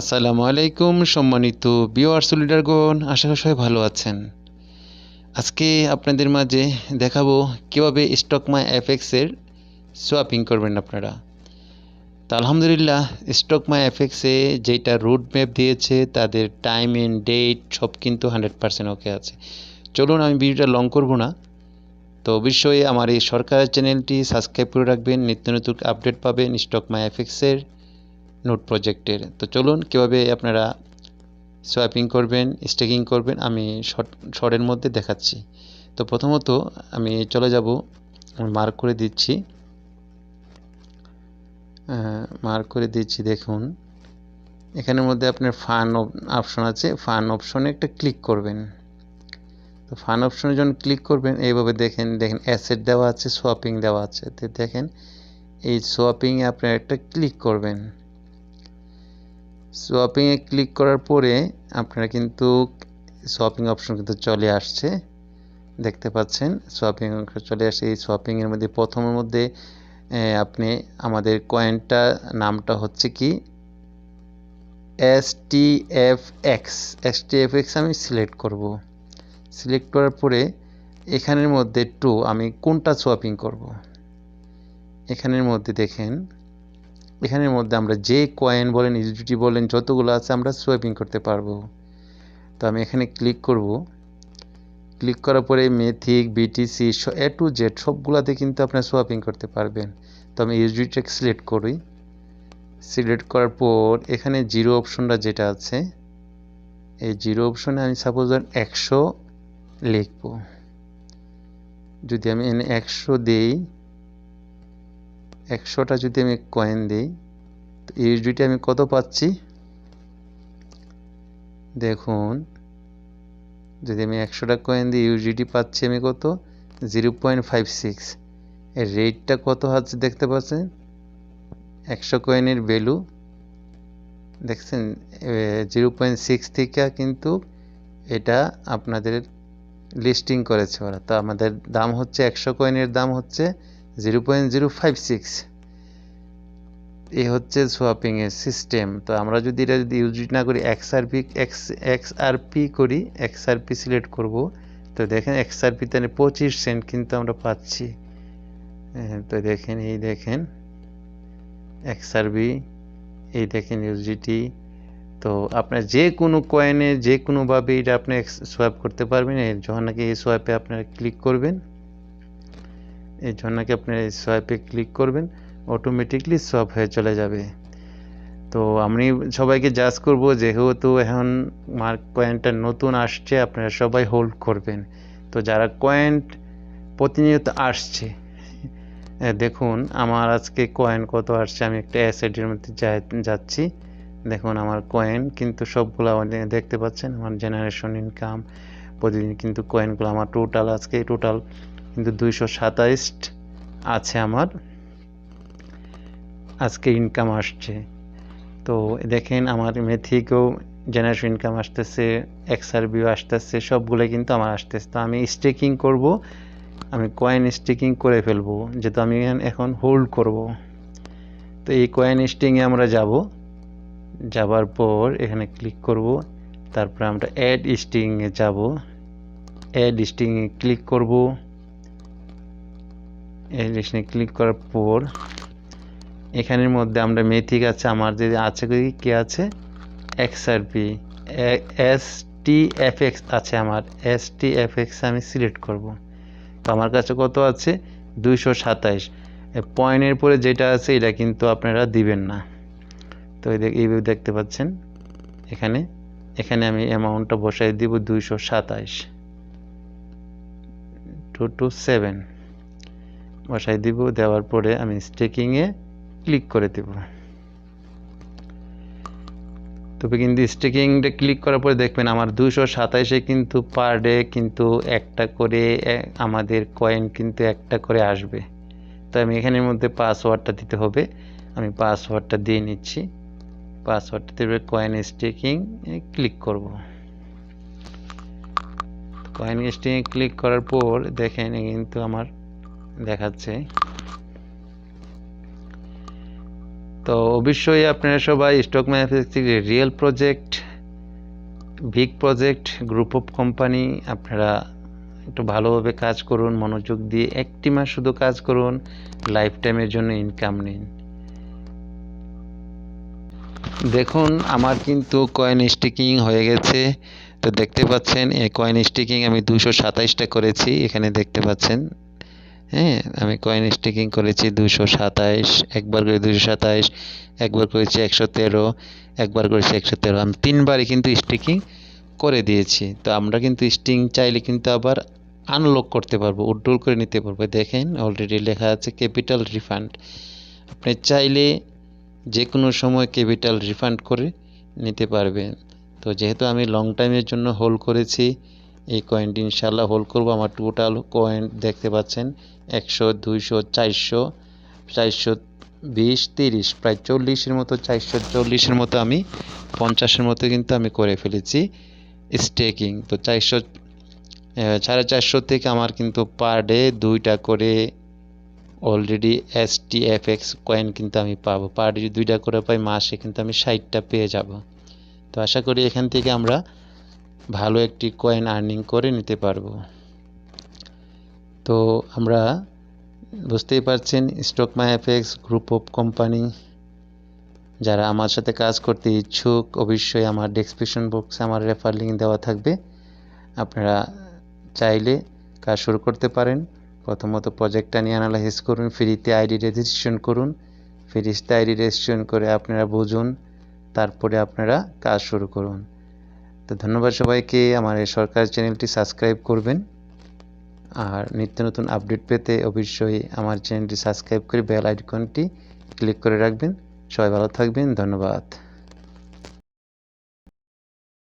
আসসালামু আলাইকুম, সম্মানিত ভিউয়ার্স লিডারগণ আশা করি সবাই ভালো আছেন। আজকে আপনাদের মাঝে দেখাবো কীভাবে স্টকমা এফএক্সের সোয়াপিং করবেন আপনারা। তো আলহামদুলিল্লাহ, স্টক স্টকমা এফএক্সে যেটা রুট ম্যাপ দিয়েছে, তাদের টাইম এন্ড ডেট সব কিন্তু হান্ড্রেড পার্সেন্ট ওকে আছে। চলুন, আমি ভিডিওটা লং করব না। তো অবশ্যই আমার এই সরকারের চ্যানেলটি সাবস্ক্রাইব করে রাখবেন, নিত্য নতুন আপডেট পাবেন স্টক স্টকমা এফএক্সের নোট প্রজেক্টের। তো চলুন কীভাবে আপনারা সোয়াপিং করবেন স্টেকিং করবেন, আমি শর্ট শর্টের মধ্যে দেখাচ্ছি। তো প্রথমত আমি চলে যাব মার্ক করে দিচ্ছি। মার্ক করে দিচ্ছি, দেখুন। এখানের মধ্যে আপনার ফান অপশন আছে। ফান অপশনে একটা ক্লিক করবেন। তো ফান অপশনে যখন ক্লিক করবেন, এইভাবে দেখেন দেখেন অ্যাসেট দেওয়া আছে সোয়াপিং দেওয়া আছে। তো দেখেন, এই সোয়াপিংয়ে আপনার একটা ক্লিক করবেন। সোয়াপিংয়ে ক্লিক করার পরে আপনারা কিন্তু সোয়াপিং অপশন কিন্তু চলে আসছে। দেখতে পাচ্ছেন সোয়াপিং চলে আসছে। এই সোয়াপিংয়ের মধ্যে, প্রথমের মধ্যে আপনি আমাদের কয়েনটা নামটা হচ্ছে কি? S T F X S T F X আমি সিলেক্ট করব। সিলেক্ট করার পরে, এখানের মধ্যে টু আমি কোনটা সোয়াপিং করব? এখানের মধ্যে দেখেন এখানের মধ্যে আমরা যে কয়েন বলেন ইউজিটি বলেন, যতগুলো আছে আমরা সোয়াপিং করতে পারব। তো আমি এখানে ক্লিক করব। ক্লিক করার পরে মেথিক বিটিসি এ টু জেড সবগুলোতে কিন্তু আপনার সোয়াপিং করতে পারবেন। তো আমি ইউজিটিকে সিলেক্ট করি। সিলেক্ট করার পর এখানে জিরো অপশনটা যেটা আছে, এই জিরো অপশনে আমি সাপোজ একশো লিখব। যদি আমি এনে একশো দিই একশোটা যদি আমি কয়েন দিই, তো ইউএসডিটি আমি কত পাচ্ছি? দেখুন, যদি আমি একশোটা কয়েন দিই ইউজিটি পাচ্ছি আমি কত? জিরো পয়েন্ট ফাইভ সিক্স এর রেটটা কত হচ্ছে দেখতে পাচ্ছেন? একশো কয়েনের ভ্যালু দেখছেন জিরো পয়েন্ট সিক্স থেকে কিন্তু এটা আপনাদের লিস্টিং করেছে ওরা। তো আমাদের দাম হচ্ছে, একশো কয়েনের দাম হচ্ছে zero point zero five six. এই হচ্ছে সোয়াপিংয়ের সিস্টেম তো আমরা যদি এটা যদি ইউজ না করি X RP X X RP করি এক্স আরপি সিলেক্ট করব। তো দেখেন এক্স আরপিতে পঁচিশ সেন্ট কিন্তু আমরা পাচ্ছি। তো দেখেন, এই দেখেন এক্স আরবি এই দেখেন ইউজিটি তো আপনার যে কোনো কয়েনে যে কোনোভাবে এটা আপনি সোয়াপ করতে পারবেন যখন নাকি এই সোয়াপে আপনারা ক্লিক করবেন এই নাকি আপনি সোয়াইপে ক্লিক করবেন অটোমেটিকলি সোয়াপ হয়ে চলে যাবে। তো আমি সবাইকে জাজ করব, যেহেতু এখন মার্ক পয়েন্টটা নতুন আসছে, আপনারা সবাই হোল্ড করবেন। তো যারা কয়েন্ট প্রতিনিয়ত আসছে দেখুন আমার আজকে কয়েন কত আসছে, আমি একটা অ্যাসেটের মধ্যে যাচ্ছি। দেখুন আমার কয়েন কিন্তু সবগুলো দেখতে পাচ্ছেন, আমার জেনারেশন ইনকাম প্রতিদিন কিন্তু কয়েনগুলো আমার টোটাল আজকে টোটাল কিন্তু দুইশো সাতাইশ আছে আমার। আজকে ইনকাম আসছে। তো দেখেন আমার মেথিকেও জেনারেশন ইনকাম আসতেছে এক্সআরবিও আসতেছে সবগুলো কিন্তু আমার আসতেছে। তো আমি স্টেকিং করব, আমি কয়েন স্টেকিং করে ফেলব, যেহেতু আমি এখন হোল্ড করব। তো এই কয়েন স্টিংয়ে আমরা যাব। যাবার পর এখানে ক্লিক করব, তারপরে আমরা অ্যাড স্টিংয়ে যাব। অ্যাড স্টিংয়ে ক্লিক করব। এই ক্লিক করার পর, এখানের মধ্যে আমরা মেথিক আছে, আমার যে আছে কি আছে? XRP S T F X আছে আমার এস টি এফ এক্স আমি সিলেক্ট করব। তো আমার কাছে কত আছে? দুইশো সাতাইশ। পয়েন্টের পরে যেটা আছে, এটা কিন্তু আপনারা দিবেন না। তো এইভাবে দেখতে পাচ্ছেন? এখানে এখানে আমি অ্যামাউন্টটা বসাই দিব দুইশো সাতাইশ। টু টু সেভেন বসাই দিব, দেওয়ার পরে আমি স্টেকিংয়ে ক্লিক করে দেব। তবে কিন্তু স্টেকিংটা ক্লিক করার পরে দেখবেন আমার দুশো সাতাইশে কিন্তু পার ডে কিন্তু একটা করে আমাদের কয়েন কিন্তু একটা করে আসবে। তো আমি এখানের মধ্যে পাসওয়ার্ডটা দিতে হবে। আমি পাসওয়ার্ডটা দিয়ে নিচ্ছি। পাসওয়ার্ডটা দেবে কয়েন স্টেকিং ক্লিক করব। কয়েন স্টেকিং ক্লিক করার পর দেখেন কিন্তু আমার দেখাচ্ছে। তো অবশ্যই আপনারা সবাই stock manufacturing real project big project group of company আপনারা একটু ভালোভাবে কাজ করুন, মনোযোগ দিয়ে একটি মাস শুধু কাজ করুন লাইফ টাইমের জন্য ইনকাম নিন। দেখুন, আমার কিন্তু কয়েন স্টিকিং হয়ে গেছে। তো দেখতে পাচ্ছেন, এই কয়েন স্টিকিং আমি দুশো সাতাইশটা করেছি, এখানে দেখতে পাচ্ছেন। হ্যাঁ আমি কয়েন স্টিকিং করেছি দুশো সাতাইশ, একবার করে দুশো সাতাইশ, একবার করেছি একশো তেরো, একবার করেছি একশো তেরো। আমি তিনবারই কিন্তু স্টিকিং করে দিয়েছি। তো আমরা কিন্তু স্টিং চাইলে কিন্তু আবার আনলক করতে পারব, উড্ডোল করে নিতে পারব। দেখেন অলরেডি লেখা আছে ক্যাপিটাল রিফান্ড আপনি চাইলে যে কোনো সময় ক্যাপিটাল রিফান্ড করে নিতে পারবেন। তো যেহেতু আমি লং টাইমের জন্য হোল্ড করেছি এই কয়েনটি ইনশাল্লাহ হোল্ড করব। আমার টোটাল কয়েন দেখতে পাচ্ছেন একশো, দুইশো, চারশো চারশো বিশ, তিরিশ, প্রায় চল্লিশের মতো, চারশো চল্লিশের মতো আমি, পঞ্চাশের মতো কিন্তু আমি করে ফেলেছি স্টেকিং তো চারশো সাড়ে চারশো থেকে আমার কিন্তু পার ডে দুইটা করে already S T F X coin কিন্তু আমি পাবো। পার ডে দুইটা করে পাই, মাসে কিন্তু আমি ষাটটা পেয়ে যাব। তো আশা করি এখান থেকে আমরা ভালো একটি কয়েন আর্নিং করে নিতে পারব। তো আমরা বুঝতেই পারছেন stock my FX group of company যারা আমার সাথে কাজ করতে ইচ্ছুক, অবশ্যই আমার ডেসক্রিপশন বক্সে আমার রেফার লিঙ্ক দেওয়া থাকবে। আপনারা চাইলে কাজ শুরু করতে পারেন। প্রথমত প্রজেক্টটা নিয়ে অ্যানালাইসিস করুন ফ্রিতে আইডি রেজিস্ট্রেশন করুন। ফ্রিতে আইডি রেজিস্ট্রেশন করে আপনারা বুঝুন, তারপরে আপনারা কাজ শুরু করুন। তো ধন্যবাদ সবাইকে। আমার এই সরকার চ্যানেলটি সাবস্ক্রাইব করবেন। আর নিত্য নতুন আপডেট পেতে অবশ্যই আমার চ্যানেলটি সাবস্ক্রাইব করে বেল আইকনটি ক্লিক করে রাখবেন। সবাই ভালো থাকবেন। ধন্যবাদ।